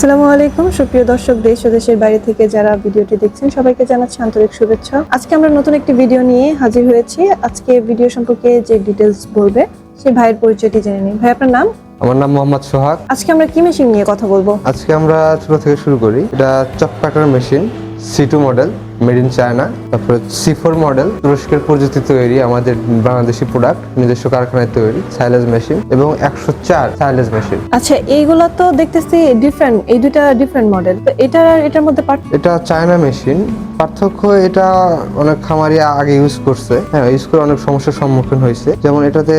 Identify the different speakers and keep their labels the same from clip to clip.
Speaker 1: আসসালামু আলাইকুম। সুপ্রিয় দর্শক দেশ ও দেশের বাইরে থেকে যারা ভিডিওটি দেখছেন সবাইকে জানাচ্ছি আন্তরিক শুভেচ্ছা। আজকে আমরা নতুন একটি ভিডিও নিয়ে হাজির হয়েছি। আজকে ভিডিও সম্পর্কে যে ডিটেলস বলবে সেই ভাইয়ের পরিচয়টি জেনে নিন ভাই আপনার নাম?
Speaker 2: আমার নাম মোহাম্মদ সোহাগ।
Speaker 1: আজকে আমরা কি মেশিন নিয়ে কথা বলব?
Speaker 2: আজকে আমরা ছোট থেকে শুরু করি। এটা chaff cutter machine C two model made in China তারপরে সিফোর মডেল তুরস্কের প্রযুক্তি তৈরি আমাদের বাংলাদেশি প্রোডাক্ট নিজস্ব কারখানায় তৈরি সাইলেজ মেশিন এবং একশো চার সাইলেজ মেশিন
Speaker 1: আচ্ছা এইগুলো তো দেখতেছি ডিফারেন্ট এই দুটা ডিফারেন্ট মডেল তো এটা এটার মধ্যে
Speaker 2: এটা চায়না মেশিন পার্থক্য এটা অনেক খামারি আগে ইউজ করছে। হ্যাঁ ইউজ করে অনেক সমস্যার সম্মুখীন হয়েছে। যেমন এটাতে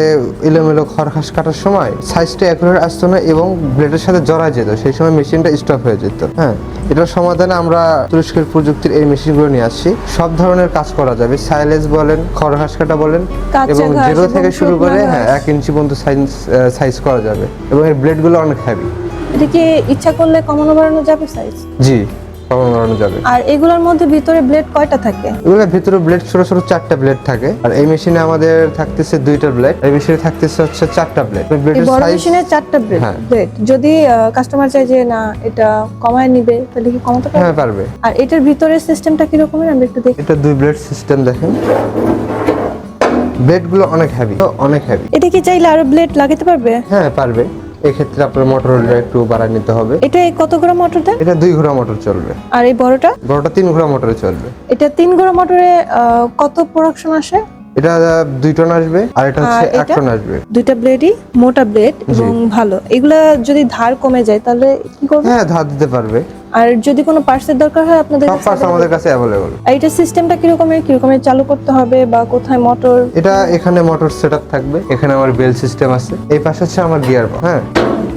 Speaker 2: এলোমেলো খড়খাস কাটার সময় সাইজটা অ্যাকুরেট আসতো না এবং ব্লেডের সাথে জড়ায় যেত সেই সময় মেশিনটা স্টপ হয়ে যেত। হ্যাঁ এটার সমাধানে আমরা তুরস্কের প্রযুক্তির এই মেশিনগুলো নিয়ে আসছি। সব ধরনের কাজ করা যাবে। সাইলেজ বলেন খড়ঘাস কাটা বলেন এবং জিরো থেকে শুরু করে হ্যাঁ এক ইঞ্চি পর্যন্ত সাইজ সাইজ করা যাবে। এবং এর ব্লেডগুলো অনেক হ্যাভি
Speaker 1: এটা কি ইচ্ছা করলে কমানো বাড়ানো যাবে সাইজ
Speaker 2: জি। কখন বাড়ানো যাবে।
Speaker 1: আর এগুলোর মধ্যে ভিতরে ব্লেড কয়টা থাকে?
Speaker 2: এগুলোর ভিতরে ব্লেড ছোট ছোট চারটা ব্লেড থাকে। আর এই মেশিনে আমাদের থাকতেছে দুইটা ব্লেড এই মেশিনে থাকতেছে হচ্ছে চারটা ব্লেড
Speaker 1: এই
Speaker 2: ব্লেডের
Speaker 1: বড় মেশিনে চারটা ব্লেড
Speaker 2: হ্যাঁ।
Speaker 1: ব্লেড যদি কাস্টমার চায় যে না এটা কমায় নিবে তাহলে কি কমাতে পারবে?
Speaker 2: হ্যাঁ পারবে।
Speaker 1: আর এটার ভিতরের সিস্টেমটা কি রকমের আমরা একটু দেখি।
Speaker 2: এটা দুই ব্লেড সিস্টেম দেখেন। ব্লেডগুলো অনেক হেভি অনেক হেভি
Speaker 1: এটা কি চাইলে আরও ব্লেড লাগাতে পারবে?
Speaker 2: হ্যাঁ পারবে। এক্ষেত্রে আপনার মোটরটা একটু বাড়ায় নিতে হবে।
Speaker 1: এটা কত গ্রাম মোটর দেন
Speaker 2: এটা দুই ঘোড়া মোটর চলবে।
Speaker 1: আর এই বড়টা?
Speaker 2: বড়টা তিন ঘোড়া মোটরে চলবে।
Speaker 1: এটা তিন ঘোড়া মোটরে কত প্রোডাকশন আসে?
Speaker 2: এটা দুই টন আসবে আর এটা হচ্ছে এক টন আসবে।
Speaker 1: দুইটা ব্লেডই মোটা ব্লেড এবং ভালো। এগুলা যদি ধার কমে যায় তাহলে কি করবে?
Speaker 2: হ্যাঁ ধার দিতে পারবে।
Speaker 1: আর যদি কোনো পার্সের দরকার হয় আপনাদের
Speaker 2: সব
Speaker 1: কাছে
Speaker 2: পার্টস আমাদের কাছে
Speaker 1: আর এটা সিস্টেমটা কি রকমের কি রকমের চালু করতে হবে বা কোথায় মোটর
Speaker 2: এটা এখানে মোটর সেটআপ থাকবে এখানে আমার বেল সিস্টেম আছে। এই পাশে হচ্ছে আমার গিয়ার হ্যাঁ?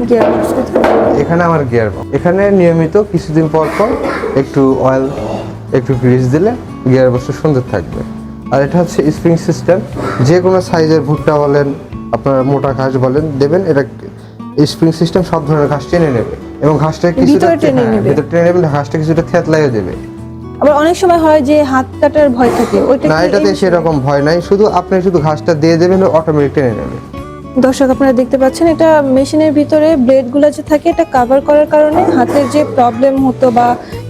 Speaker 1: গিয়ারবক্স কোথায়?
Speaker 2: এখানে আমার গিয়ার বক্স এখানে নিয়মিত কিছুদিন পর পর একটু অয়েল একটু গ্রিস দিলে গিয়ার বক্সটা সুন্দর থাকবে। আর এটা হচ্ছে স্প্রিং সিস্টেম যে কোনো সাইজের ভুট্টা বলেন আপনার মোটা ঘাস বলেন দেবেন এটা স্প্রিং সিস্টেম সব ধরনের ঘাস টেনে নেবে এবং ঘাসটা কিছুটা
Speaker 1: টেনে
Speaker 2: হ্যাঁ,
Speaker 1: নেবে।
Speaker 2: ভিতরে টেনে নেবে ঘাসটা কিছুটা থেতলাইও দেবে।
Speaker 1: আবার অনেক সময় হয় যে হাত কাটার ভয় থাকে ওইটা
Speaker 2: না এটাতে সেরকম ভয় নাই শুধু আপনি শুধু ঘাসটা দিয়ে দেবেন অটোমেটিক টেনে নেবে।
Speaker 1: দর্শক আপনারা দেখতে পাচ্ছেন এটা মেশিনের ভিতরে ব্লেডগুলো যে থাকে এটা কভার করার কারণে হাতের যে প্রবলেম হতো বা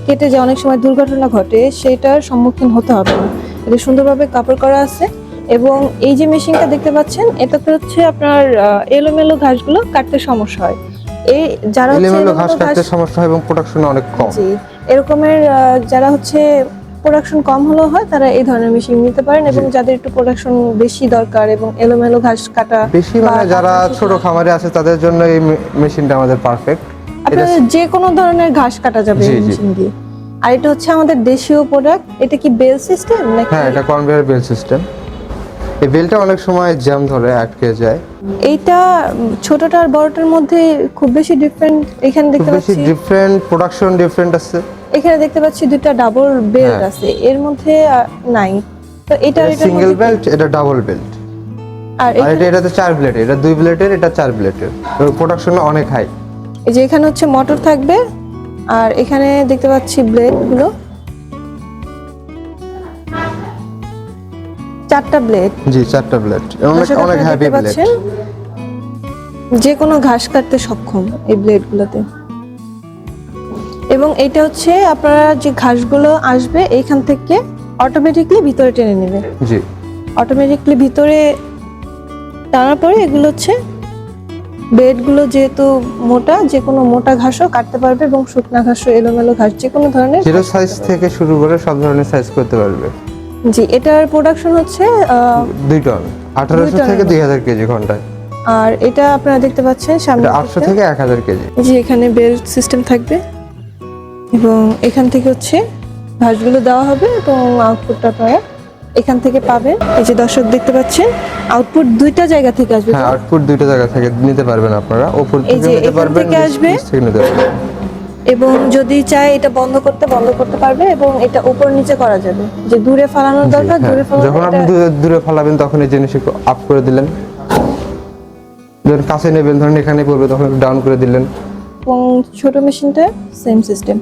Speaker 1: কেটে যে অনেক সময় দুর্ঘটনা ঘটে সেটার সম্মুখীন হতে হবে না। এটা সুন্দরভাবে কাভার করা আছে। এবং এই যে মেশিনটা দেখতে পাচ্ছেন এটাতে হচ্ছে আপনার এলোমেলো ঘাসগুলো কাটতে সমস্যা হয়। এই যারা হচ্ছে
Speaker 2: এলোমেলো ঘাস কাটতে সমস্যা হয় এবং প্রোডাকশন অনেক কম।
Speaker 1: জি এরকমের যারা হচ্ছে প্রোডাকশন কম হলেও হয় তারা এই ধরনের মেশিন নিতে পারেন এবং যাদের একটু প্রোডাকশন বেশি দরকার এবং এলোমেলো ঘাস কাটা
Speaker 2: বেশি মানে যারা ছোট খামারে আছে তাদের জন্য এই মেশিনটা আমাদের পারফেক্ট এটা
Speaker 1: আপনাদের যে কোনো ধরনের ঘাস কাটা যাবে এই মেশিন দিয়ে। আর এটা হচ্ছে আমাদের দেশীয় প্রোডাক্ট এটা কি বেল সিস্টেম নাকি
Speaker 2: হ্যাঁ এটা কনভেয়ার বেল সিস্টেম এই বেলটা অনেক সময় জ্যাম ধরে আটকে যায়।
Speaker 1: এইটা ছোটটা আর বড়টার মধ্যে খুব বেশি ডিফারেন্ট এখানে দেখতে
Speaker 2: বেশি
Speaker 1: পাচ্ছি
Speaker 2: ডিফারেন্ট প্রোডাকশন ডিফারেন্ট আছে।
Speaker 1: এখানে দেখতে পাচ্ছি দুটো ডাবল বেল্ট। আছে এর মধ্যে নাই। তো এটা
Speaker 2: সিঙ্গেল বেল্ট এটা ডাবল বেল্ট
Speaker 1: আর
Speaker 2: এটা এটাতে চার ব্লেড এটা দুই ব্লেডের এটা চার ব্লেডের প্রোডাকশন অনেক হাই
Speaker 1: এই যে এখানে হচ্ছে মোটর থাকবে আর এখানে দেখতে পাচ্ছি ব্লেড চারটা ব্লেড
Speaker 2: জি চারটা ব্লেড অনেক অনেক হ্যাভি ব্লেড
Speaker 1: যে কোনো ঘাস কাটতে সক্ষম এই ব্লেড গুলোতে। এবং এটা হচ্ছে আপনারা যে ঘাসগুলো আসবে এইখান থেকে অটোমেটিকলি ভিতরে টেনে নেবে।
Speaker 2: জি।
Speaker 1: অটোমেটিকলি ভিতরে টানার পরে এগুলো হচ্ছে বেডগুলো যেহেতু মোটা যে কোনো মোটা ঘাসও কাটতে পারবে এবং শুকনা ঘাসও এলোমেলো ঘাস যে কোনো ধরনের
Speaker 2: জিরো সাইজ থেকে শুরু করে সব ধরনের সাইজ করতে পারবে।
Speaker 1: জি এটার প্রোডাকশন হচ্ছে
Speaker 2: দুই টন আঠারোশো থেকে দুই হাজার কেজি ঘন্টায়।
Speaker 1: আর এটা আপনারা দেখতে পাচ্ছেন সামনে
Speaker 2: আটশো থেকে এক হাজার কেজি।
Speaker 1: যে এখানে বেল্ট সিস্টেম থাকবে। এবং এখান থেকে হচ্ছে ঘাসগুলো দেওয়া হবে এবং আউটপুটটা আপনারা এখান থেকে পাবেন। এই যে দর্শক দেখতে পাচ্ছেন আউটপুট দুইটা জায়গা থেকে আসবে
Speaker 2: হ্যাঁ আউটপুট দুইটা জায়গা থেকে নিতে পারবেন আপনারা।
Speaker 1: এই
Speaker 2: থেকে নিতে পারবেন
Speaker 1: থেকে আসবে।
Speaker 2: নিতে পারবেন।
Speaker 1: এবং যদি চায় এটা বন্ধ করতে বন্ধ করতে পারবে এবং এটা উপর নিচে করা যাবে। যে দূরে ফালানোর দরকার
Speaker 2: দূরে
Speaker 1: দূরে
Speaker 2: যখন আপনি দূরে- দূরে ফালাবেন তখন এই জিনিস একটু আপ করে দিলেন। ধরুন কাছে নেবেন ধরুন এখানে পড়বে তখন ডাউন করে দিলেন।
Speaker 1: এবং ছোট মেশিনটা সেম সিস্টেম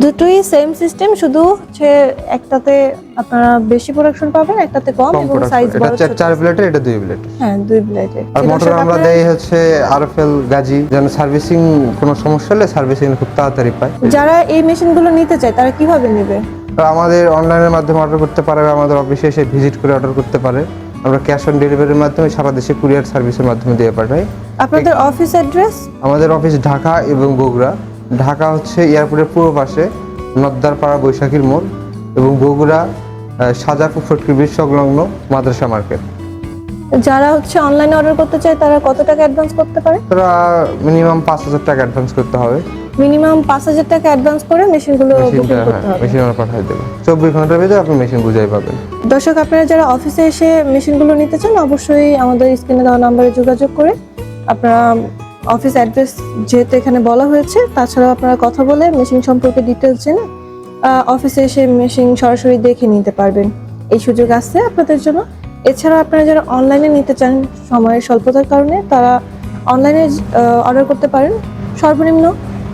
Speaker 1: দুটোই সেম সিস্টেম শুধু হচ্ছে একটাতে আপনারা বেশি প্রোডাকশন পাবেন একটাতে কম এবং সাইজ বড়
Speaker 2: চার- চার প্লেটের এটা দুই প্লেট
Speaker 1: হ্যাঁ দুই ব্লেডে
Speaker 2: আর মোটর আমরা দেই হচ্ছে আরএফএল গাজি যেন সার্ভিসিং কোনো সমস্যা হলে সার্ভিসিং খুব তাড়াতাড়ি পায়।
Speaker 1: যারা এই মেশিনগুলো নিতে চায় তারা কীভাবে নেবে?
Speaker 2: আমাদের অনলাইনের মাধ্যমে অর্ডার করতে পারে আমাদের অফিসে এসে ভিজিট করে অর্ডার করতে পারে। আমরা ক্যাশ অন ডেলিভারির মাধ্যমে সারা দেশে কুরিয়ার সার্ভিসের মাধ্যমে দিয়ে পাঠাই।
Speaker 1: আপনাদের অফিস অ্যাড্রেস
Speaker 2: আমাদের অফিস ঢাকা এবং বগুড়া। ঢাকা হচ্ছে এয়ারপোর্টের পূর্ব পাশে নদ্দারপাড়া বৈশাখীর মোড় এবং বগুড়া সাজাপুর ফটকি ব্রিজ সংলগ্ন মাদ্রাসা মার্কেট।
Speaker 1: যারা হচ্ছে অনলাইনে অর্ডার করতে চায় তারা কত টাকা অ্যাডভান্স করতে পারে?
Speaker 2: তারা মিনিমাম পাঁচ হাজার টাকা অ্যাডভান্স করতে হবে।
Speaker 1: মিনিমাম পাঁচ হাজার টাকা অ্যাডভান্স করে মেশিনগুলো বুকিং করতে
Speaker 2: হ্যাঁ
Speaker 1: হবে।
Speaker 2: মেশিন আমরা পাঠিয়ে দেবো। চব্বিশ ঘণ্টার ভিতরে আপনি মেশিন বুঝাই পাবেন।
Speaker 1: দর্শক আপনারা যারা অফিসে এসে মেশিনগুলো নিতে চান অবশ্যই আমাদের স্ক্রিনে দেওয়া নাম্বারে যোগাযোগ করে আপনারা অফিস অ্যাড্রেস যেহেতু এখানে বলা হয়েছে তাছাড়াও আপনারা কথা বলে মেশিন সম্পর্কে ডিটেলস জেনে অফিসে এসে মেশিন সরাসরি দেখে নিতে পারবেন। এই সুযোগ আছে আপনাদের জন্য। এছাড়া আপনারা যারা অনলাইনে নিতে চান সময়ের স্বল্পতার কারণে তারা অনলাইনে অর্ডার করতে পারেন। সর্বনিম্ন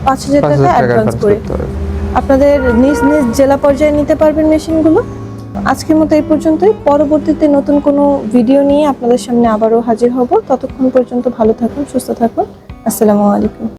Speaker 1: পাঁচ হাজার টাকা অ্যাডভান্স
Speaker 2: অ্যাডভান্স
Speaker 1: করে। আপনাদের নিজ নিজ জেলা পর্যায়ে নিতে পারবেন মেশিনগুলো। আজকের মতো এই পর্যন্তই। পরবর্তীতে নতুন কোনো ভিডিও নিয়ে আপনাদের সামনে আবারও হাজির হব। ততক্ষণ পর্যন্ত ভালো থাকুন সুস্থ থাকুন। আসসালামু আলাইকুম।